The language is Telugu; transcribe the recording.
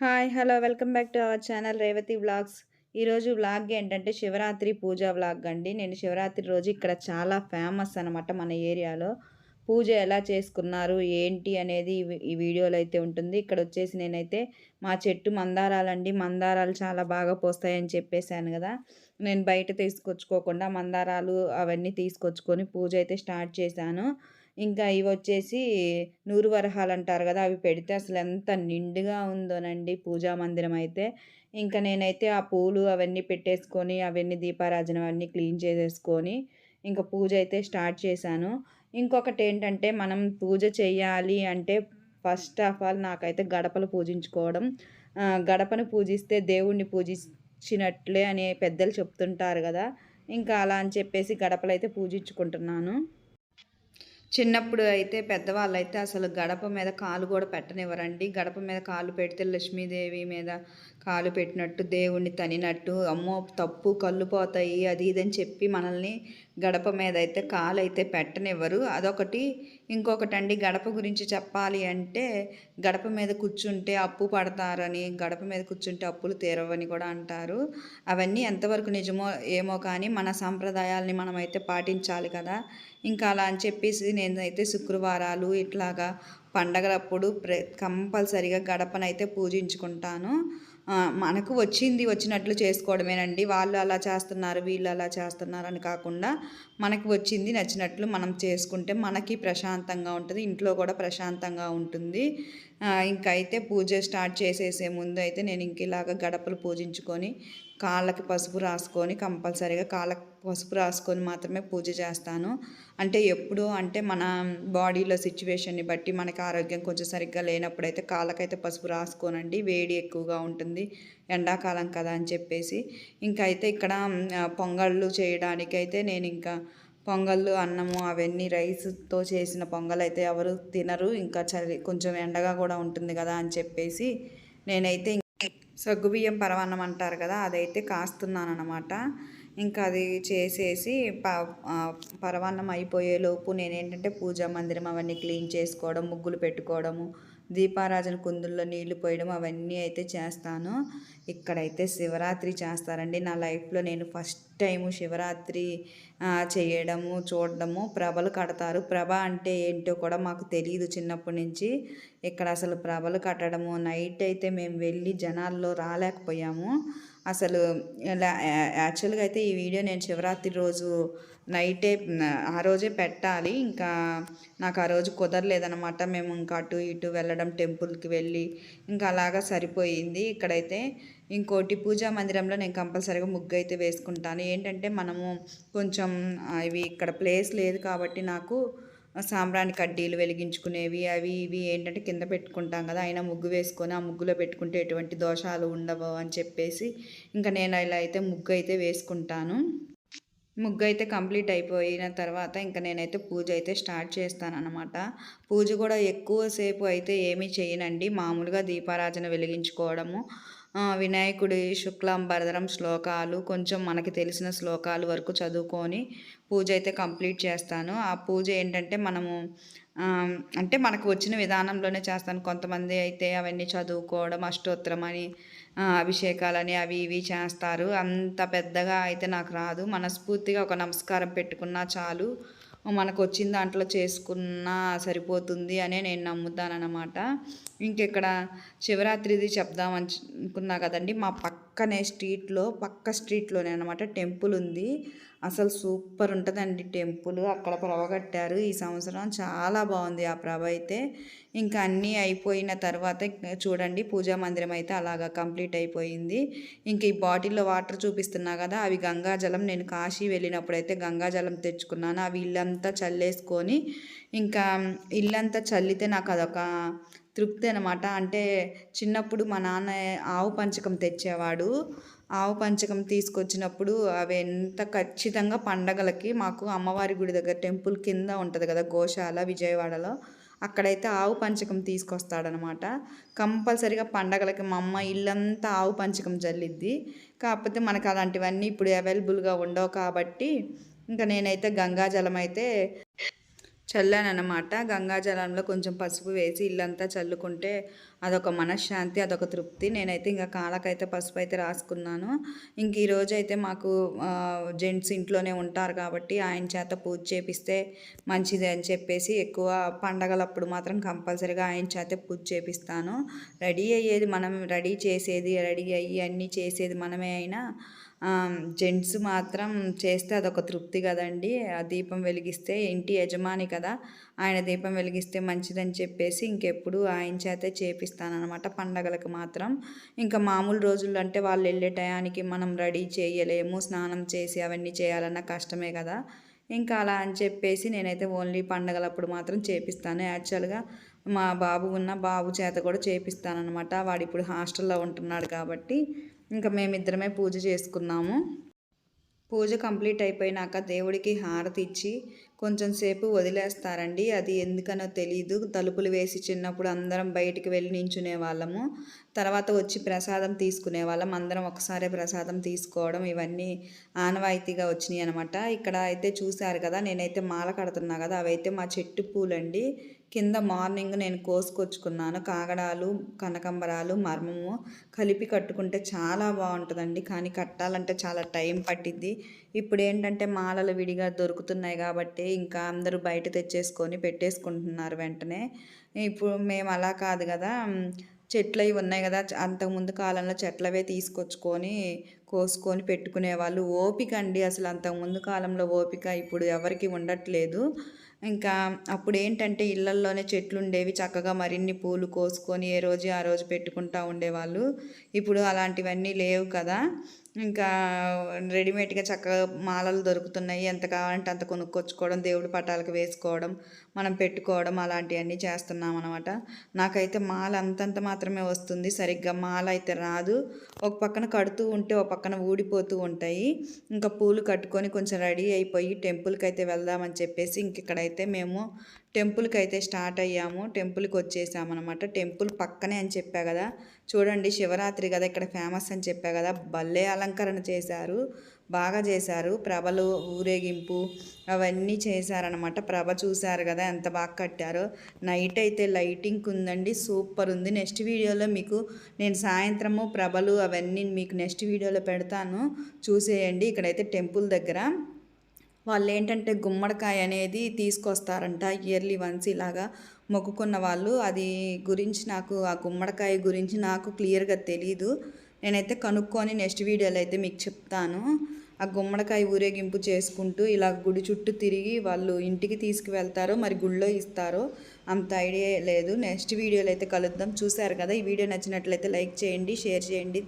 Hi hello welcome back to our channel Revathi vlogs. ఈరోజు వ్లాగ్ ఏంటంటే శివరాత్రి పూజ వ్లాగ్ అండి. నేను శివరాత్రి రోజు ఇక్కడ చాలా ఫేమస్ అనమాట మన ఏరియాలో. పూజ ఎలా చేసుకున్నారు ఏంటి అనేది ఈ వీడియోలో అయితే ఉంటుంది. ఇక్కడ వచ్చేసి నేనైతే మా చెట్టు మందారాలండి. మందారాలు చాలా బాగా పోస్తాయని చెప్పేశాను కదా. నేను బయట తీసుకొచ్చుకోకుండా మందారాలు అవన్నీ తీసుకొచ్చుకొని పూజ అయితే స్టార్ట్ చేశాను. ఇంకా ఇవి వచ్చేసి నూరు వరహాలు అంటారు కదా అవి పెడితే అసలు ఎంత నిండుగా ఉందోనండి పూజా మందిరం అయితే ఇంకా నేనైతే ఆ పూలు అవన్నీ పెట్టేసుకొని అవన్నీ దీపారాజన అవన్నీ క్లీన్ చేసేసుకొని ఇంకా పూజ అయితే స్టార్ట్ చేశాను. ఇంకొకటి ఏంటంటే మనం పూజ చేయాలి అంటే ఫస్ట్ ఆఫ్ ఆల్ నాకైతే గడపలు పూజించుకోవడం. గడపను పూజిస్తే దేవుణ్ణి పూజించినట్లే అని పెద్దలు చెప్తుంటారు కదా ఇంకా అలా అని చెప్పేసి గడపలు అయితే పూజించుకుంటున్నాను. చిన్నప్పుడు అయితే పెద్దవాళ్ళు అయితే అసలు గడప మీద కాలు కూడా పెట్టనివ్వరండి. గడప మీద కాలు పెడితే లక్ష్మీదేవి మీద కాలు పెట్టినట్టు దేవుణ్ణి తనినట్టు అమ్మో తప్పు కళ్ళు పోతాయి అది ఇదని చెప్పి మనల్ని గడప మీద అయితే కాలు అయితే పెట్టనివ్వరు. అదొకటి. ఇంకొకటి అండి గడప గురించి చెప్పాలి అంటే గడప మీద కూర్చుంటే అప్పు పడతారని గడప మీద కూర్చుంటే అప్పులు తీరవని కూడా అంటారు. అవన్నీ ఎంతవరకు నిజమో ఏమో కానీ మన సాంప్రదాయాల్ని మనమైతే పాటించాలి కదా. ఇంకా అలా అని చెప్పేసి నేనైతే శుక్రవారాలు ఇట్లాగా పండగలప్పుడు ప్ర కంపల్సరిగా గడపనైతే పూజించుకుంటాను. మనకు వచ్చింది వచ్చినట్లు చేసుకోవడమేనండి. వాళ్ళు అలా చేస్తున్నారు వీళ్ళు అలా చేస్తున్నారు అని కాకుండా మనకి వచ్చింది నచ్చినట్లు మనం చేసుకుంటే మనకి ప్రశాంతంగా ఉంటుంది ఇంట్లో కూడా ప్రశాంతంగా ఉంటుంది. ఇంకా అయితే పూజ స్టార్ట్ చేసేసే ముందు అయితే నేను ఇంక ఇలాగ గడపలు పూజించుకొని కాళ్ళకి పసుపు రాసుకొని కంపల్సరీగా కాళ్ళకి పసుపు రాసుకొని మాత్రమే పూజ చేస్తాను. అంటే ఎప్పుడు అంటే మన బాడీలో సిచ్యువేషన్ని బట్టి మనకి ఆరోగ్యం కొంచెం సరిగ్గా లేనప్పుడు అయితే కాళ్ళకైతే పసుపు రాసుకోనండి. వేడి ఎక్కువగా ఉంటుంది. ఎండాకాలం కదా అని చెప్పేసి. ఇంకా అయితే ఇక్కడ పొంగళ్ళు చేయడానికైతే నేను ఇంకా పొంగళ్ళు అన్నము అవన్నీ రైస్తో చేసిన పొంగల్ అయితే ఎవరు తినరు. ఇంకా చలి కొంచెం ఎండగా కూడా ఉంటుంది కదా అని చెప్పేసి నేనైతే సగ్గుబియ్యం పరవన్నం అంటారు కదా అదైతే కాస్తున్నాను అనమాట ఇంకా అది చేసేసి ప పరమాన్నం అయిపోయేలోపు నేనేంటంటే పూజా మందిరం అవన్నీ క్లీన్ చేసుకోవడం ముగ్గులు పెట్టుకోవడము దీపారాజన కుందుల్లో నీళ్ళు పోయడం అవన్నీ అయితే చేస్తాను. ఇక్కడైతే శివరాత్రి చేస్తారండి. నా లైఫ్లో నేను ఫస్ట్ టైము శివరాత్రి చేయడము చూడడము ప్రభలు కడతారు. ప్రభ అంటే ఏంటో కూడా మాకు తెలియదు చిన్నప్పటి నుంచి. ఇక్కడ అసలు ప్రభలు కట్టడము నైట్ అయితే మేము వెళ్ళి జనాల్లో రాలేకపోయాము. అసలు యాక్చువల్గా అయితే ఈ వీడియో నేను శివరాత్రి రోజు నైటే ఆ రోజే పెట్టాలి. ఇంకా నాకు ఆ రోజు కుదరలేదనమాట మేము ఇంకా అటు ఇటు వెళ్ళడం టెంపుల్కి వెళ్ళి ఇంకా అలాగా సరిపోయింది. ఇక్కడైతే ఇంకోటి పూజా మందిరంలో నేను కంపల్సరీగా ముగ్గు అయితే వేసుకుంటాను. ఏంటంటే మనము కొంచెం ఇవి ఇక్కడ ప్లేస్ లేదు కాబట్టి నాకు సాంబ్రాణి కడ్డీలు వెలిగించుకునేవి అవి ఇవి ఏంటంటే కింద పెట్టుకుంటాం కదా అయినా ముగ్గు వేసుకొని ఆ ముగ్గులో పెట్టుకుంటే ఎటువంటి దోషాలు ఉండవు అని చెప్పేసి ఇంకా నేను ఇలా అయితే ముగ్గు అయితే వేసుకుంటాను. ముగ్గు అయితే కంప్లీట్ అయిపోయిన తర్వాత ఇంకా నేనైతే పూజ అయితే స్టార్ట్ చేస్తాను అనమాట పూజ కూడా ఎక్కువసేపు అయితే ఏమీ చేయనండి. మామూలుగా దీపారాజన వెలిగించుకోవడము వినాయకుడి శుక్లం భరదరం శ్లోకాలు కొంచెం మనకి తెలిసిన శ్లోకాలు వరకు చదువుకొని పూజ అయితే కంప్లీట్ చేస్తాను. ఆ పూజ ఏంటంటే మనము అంటే మనకు వచ్చిన విధానంలోనే చేస్తాను. కొంతమంది అయితే అవన్నీ చదువుకోవడం అష్టోత్తరం అని అభిషేకాలని అవి ఇవి చేస్తారు. అంత పెద్దగా అయితే నాకు రాదు. మనస్ఫూర్తిగా ఒక నమస్కారం పెట్టుకున్నా చాలు. మనకు వచ్చిన దాంట్లో చేసుకున్నా సరిపోతుంది అనే నేను నమ్ముతానన్నమాట. ఇంకెక్కడ శివరాత్రిది చెప్దాం అనుకున్నా కదండి మా పక్కనే స్ట్రీట్లో పక్క స్ట్రీట్లోనే అనమాట టెంపుల్ ఉంది. అసలు సూపర్ ఉంటుందండి టెంపుల్. అక్కడ ప్రభ కట్టారు. ఈ సంవత్సరం చాలా బాగుంది ఆ ప్రభ అయితే. ఇంకా అన్నీ అయిపోయిన తర్వాత చూడండి పూజా మందిరం అయితే అలాగా కంప్లీట్ అయిపోయింది. ఇంక ఈ బాటిల్లో వాటర్ చూపిస్తున్నా కదా అవి గంగాజలం. నేను కాశీ వెళ్ళినప్పుడు అయితే గంగాజలం తెచ్చుకున్నాను. అవి ఇల్లంతా చల్లేసుకొని ఇంకా ఇల్లంతా చల్లితే నాకు అదొక తృప్తి అనమాట అంటే చిన్నప్పుడు మా నాన్న ఆవు పంచకం తెచ్చేవాడు. ఆవు పంచకం తీసుకొచ్చినప్పుడు అవి ఎంత ఖచ్చితంగా పండగలకి మాకు అమ్మవారి గుడి దగ్గర టెంపుల్ కింద ఉంటుంది కదా గోశాల విజయవాడలో. అక్కడైతే ఆవు పంచకం తీసుకొస్తాడనమాట కంపల్సరిగా పండగలకి మా అమ్మ ఇల్లంతా ఆవు పంచకం జల్లిద్ది. కాకపోతే మనకు అలాంటివన్నీ ఇప్పుడు అవైలబుల్గా ఉండవు కాబట్టి ఇంకా నేనైతే గంగాజలం అయితే చల్లానమాట గంగాజలంలో కొంచెం పసుపు వేసి ఇల్లంతా చల్లుకుంటే అదొక మనశ్శాంతి అదొక తృప్తి. నేనైతే ఇంకా కాళ్ళకైతే పసుపు అయితే రాసుకున్నాను. ఇంక ఈరోజు అయితే మాకు జెంట్స్ ఇంట్లోనే ఉంటారు కాబట్టి ఆయన చేత పూజ చేపిస్తే మంచిది అని చెప్పేసి ఎక్కువ పండగలప్పుడు మాత్రం కంపల్సరీగా ఆయన చేత పూజ చేపిస్తాను. రెడీ అయ్యేది మనం రెడీ చేసేది రెడీ అయ్యి అన్నీ చేసేది మనమే అయినా జెంట్స్ మాత్రం చేస్తే అదొక తృప్తి కదండి. ఆ దీపం వెలిగిస్తే ఇంటి యజమాని కదా ఆయన దీపం వెలిగిస్తే మంచిదని చెప్పేసి ఇంకెప్పుడు ఆయన చేతే చేపిస్తానమాట పండగలకు మాత్రం. ఇంకా మామూలు రోజుల్లో అంటే వాళ్ళు వెళ్ళే టయానికి మనం రెడీ చేయలేము స్నానం చేసి అవన్నీ చేయాలన్న కష్టమే కదా. ఇంకా అలా అని చెప్పేసి నేనైతే ఓన్లీ పండగలప్పుడు మాత్రం చేపిస్తాను. యాక్చువల్గా మా బాబు ఉన్న బాబు చేత కూడా చేపిస్తానమాట వాడు ఇప్పుడు హాస్టల్లో ఉంటున్నాడు కాబట్టి ఇంకా మేమిద్దరమే పూజ చేసుకున్నాము. పూజ కంప్లీట్ అయిపోయినాక దేవుడికి హారతి ఇచ్చి కొంచెం సేపు వదిలేస్తారండి. అది ఎందుకనో తెలియదు తలుపులు వేసి చిన్నప్పుడు అందరం బయటికి వెళ్ళి నించునే వాళ్ళము. తర్వాత వచ్చి ప్రసాదం తీసుకునే వాళ్ళం. అందరం ఒకసారి ప్రసాదం తీసుకోవడం ఇవన్నీ ఆనవాయితీగా వచ్చినాయి అనమాట ఇక్కడ అయితే చూశారు కదా నేనైతే మాల కడుతున్నా కదా అవైతే మా చెట్టు పూలండి. కింద మార్నింగ్ నేను కోసుకొచ్చుకున్నాను. కాగడాలు కనకంబరాలు మర్మము కలిపి కట్టుకుంటే చాలా బాగుంటుందండి. కానీ కట్టాలంటే చాలా టైం పట్టిద్ది. ఇప్పుడు ఏంటంటే మాలలు విడిగా దొరుకుతున్నాయి కాబట్టి ఇంకా అందరూ బయట తెచ్చేసుకొని పెట్టేసుకుంటున్నారు వెంటనే. ఇప్పుడు మేము అలా కాదు కదా. చెట్లు అవి ఉన్నాయి కదా. అంతకుముందు కాలంలో చెట్లవే తీసుకొచ్చుకొని కోసుకొని పెట్టుకునే వాళ్ళు. ఓపిక అండి అసలు అంతకుముందు కాలంలో ఓపిక ఇప్పుడు ఎవరికి ఉండట్లేదు. ఇంకా అప్పుడు ఏంటంటే ఇళ్ళల్లోనే చెట్లు ఉండేవి చక్కగా మరిన్ని పూలు కోసుకొని ఏ రోజు ఆ రోజు పెట్టుకుంటూ ఉండేవాళ్ళు. ఇప్పుడు అలాంటివన్నీ లేవు కదా. ఇంకా రెడీమేడ్గా చక్కగా మాలలు దొరుకుతున్నాయి. ఎంత కావాలంటే అంత కొనుక్కొచ్చుకోవడం దేవుడి పటాలకు వేసుకోవడం మనం పెట్టుకోవడం అలాంటివన్నీ చేస్తున్నాం అనమాట నాకైతే మాల అంతంత మాత్రమే వస్తుంది. సరిగ్గా మాల అయితే రాదు. ఒక పక్కన కడుతూ ఉంటే ఒక పక్కన ఊడిపోతూ ఉంటాయి. ఇంకా పూలు కట్టుకొని కొంచెం రెడీ అయిపోయి టెంపుల్కి అయితే వెళ్దామని చెప్పేసి ఇంక ఇక్కడైతే మేము టెంపుల్కి అయితే స్టార్ట్ అయ్యాము. టెంపుల్కి వచ్చేసామన్నమాట టెంపుల్ పక్కనే అని చెప్పా కదా. చూడండి శివరాత్రి కదా ఇక్కడ ఫేమస్ అని చెప్పా కదా. భలే అలంకరణ చేశారు. బాగా చేశారు. ప్రభలు ఊరేగింపు అవన్నీ చేశారనమాట ప్రభ చూశారు కదా ఎంత బాగా కట్టారో. నైట్ అయితే లైటింగ్ ఉందండి సూపర్ ఉంది. నెక్స్ట్ వీడియోలో మీకు నేను సాయంత్రము ప్రభలు అవన్నీ మీకు నెక్స్ట్ వీడియోలో పెడతాను. చూసేయండి. ఇక్కడైతే టెంపుల్ దగ్గర వాళ్ళు ఏంటంటే గుమ్మడికాయ అనేది తీసుకొస్తారంట ఇయర్లీ వన్స్ ఇలాగా మొక్కుకున్న వాళ్ళు. అది గురించి నాకు ఆ గుమ్మడికాయ గురించి నాకు క్లియర్గా తెలీదు. నేనైతే కనుక్కొని నెక్స్ట్ వీడియోలో అయితే మీకు చెప్తాను. ఆ గుమ్మడికాయ ఊరేగింపు చేసుకుంటూ ఇలా గుడి చుట్టూ తిరిగి వాళ్ళు ఇంటికి తీసుకువెళ్తారో మరి గుళ్ళో ఇస్తారో అంత ఐడియా లేదు. నెక్స్ట్ వీడియోలో అయితే కలుద్దాం. చూసారు కదా ఈ వీడియో నచ్చినట్లయితే లైక్ చేయండి షేర్ చేయండి.